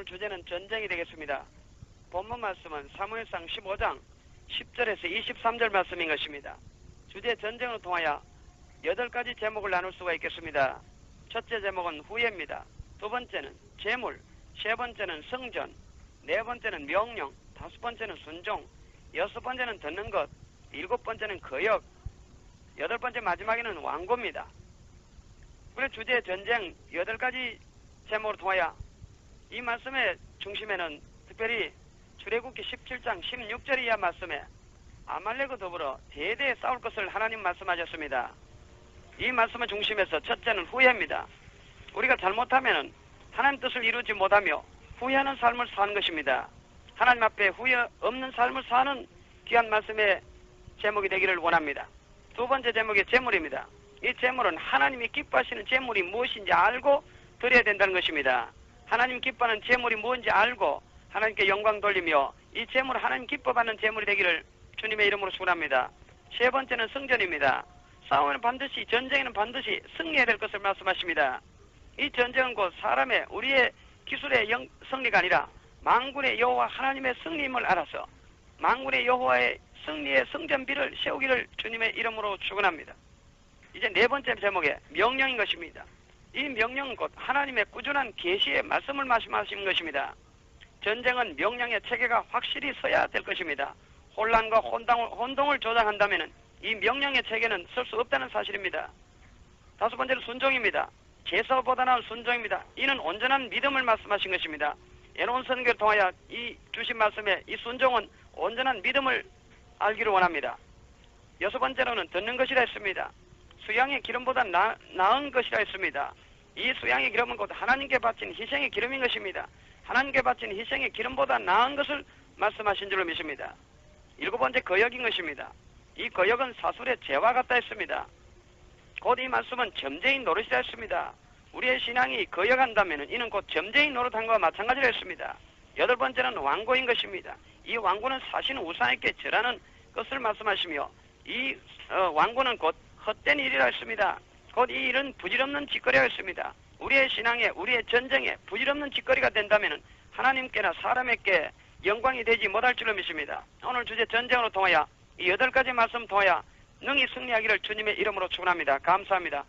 오늘 주제는 전쟁이 되겠습니다. 본문 말씀은 사무엘상 15장 10절에서 23절 말씀인 것입니다. 주제 전쟁을 통하여 여덟 가지 제목을 나눌 수가 있겠습니다. 첫째 제목은 후예입니다. 두 번째는 재물, 세 번째는 성전, 네 번째는 명령, 다섯 번째는 순종, 여섯 번째는 듣는 것, 일곱 번째는 거역, 여덟 번째 마지막에는 왕고입니다. 우리 주제 전쟁 여덟 가지 제목을 통하여 이 말씀의 중심에는 특별히 출애굽기 17장 16절 이하 말씀에 아말렉과 더불어 대대에 싸울 것을 하나님 말씀하셨습니다. 이 말씀의 중심에서 첫째는 후회입니다. 우리가 잘못하면 하나님 뜻을 이루지 못하며 후회하는 삶을 사는 것입니다. 하나님 앞에 후회 없는 삶을 사는 귀한 말씀의 제목이 되기를 원합니다. 두 번째 제목이 재물입니다. 이 재물은 하나님이 기뻐하시는 재물이 무엇인지 알고 드려야 된다는 것입니다. 하나님 기뻐하는 재물이 뭔지 알고 하나님께 영광 돌리며 이 재물 하나님 기뻐받는 재물이 되기를 주님의 이름으로 축원합니다. 세 번째는 성전입니다. 싸움은 반드시 전쟁에는 반드시 승리해야 될 것을 말씀하십니다. 이 전쟁은 곧 사람의 우리의 기술의 영, 승리가 아니라 망군의 여호와 하나님의 승리임을 알아서 망군의 여호와의 승리의 성전비를 세우기를 주님의 이름으로 축원합니다. 이제 네 번째 제목에 명령인 것입니다. 이 명령은 곧 하나님의 꾸준한 계시의 말씀을 말씀하시는 것입니다. 전쟁은 명령의 체계가 확실히 서야 될 것입니다. 혼란과 혼동을, 혼동을 조장한다면 이 명령의 체계는 쓸 수 없다는 사실입니다. 다섯 번째는 순종입니다. 제서보다는 순종입니다. 이는 온전한 믿음을 말씀하신 것입니다. 예놓은 선교를 통하여 이 주신 말씀에 이 순종은 온전한 믿음을 알기를 원합니다. 여섯 번째로는 듣는 것이라 했습니다. 수양의 기름보다 나, 나은 것이라 했습니다. 이 수양의 기름은 곧 하나님께 바친 희생의 기름인 것입니다. 하나님께 바친 희생의 기름보다 나은 것을 말씀하신 줄로 믿습니다. 일곱 번째 거역인 것입니다. 이 거역은 사술의 죄와 같다 했습니다. 곧 이 말씀은 점쟁이 노릇이라 했습니다. 우리의 신앙이 거역한다면 이는 곧 점쟁이 노릇한 것과 마찬가지로 했습니다. 여덟 번째는 왕고인 것입니다. 이 왕고는 사신 우상에게 절하는 것을 말씀하시며 이 어, 왕고는 곧 헛된 일이라 했습니다. 곧 이 일은 부질없는 짓거리가 했습니다. 우리의 신앙에 우리의 전쟁에 부질없는 짓거리가 된다면 하나님께나 사람에게 영광이 되지 못할 줄로 믿습니다. 오늘 주제 전쟁으로 통하여 이 여덟 가지 말씀 통하여 능히 승리하기를 주님의 이름으로 축원합니다. 감사합니다.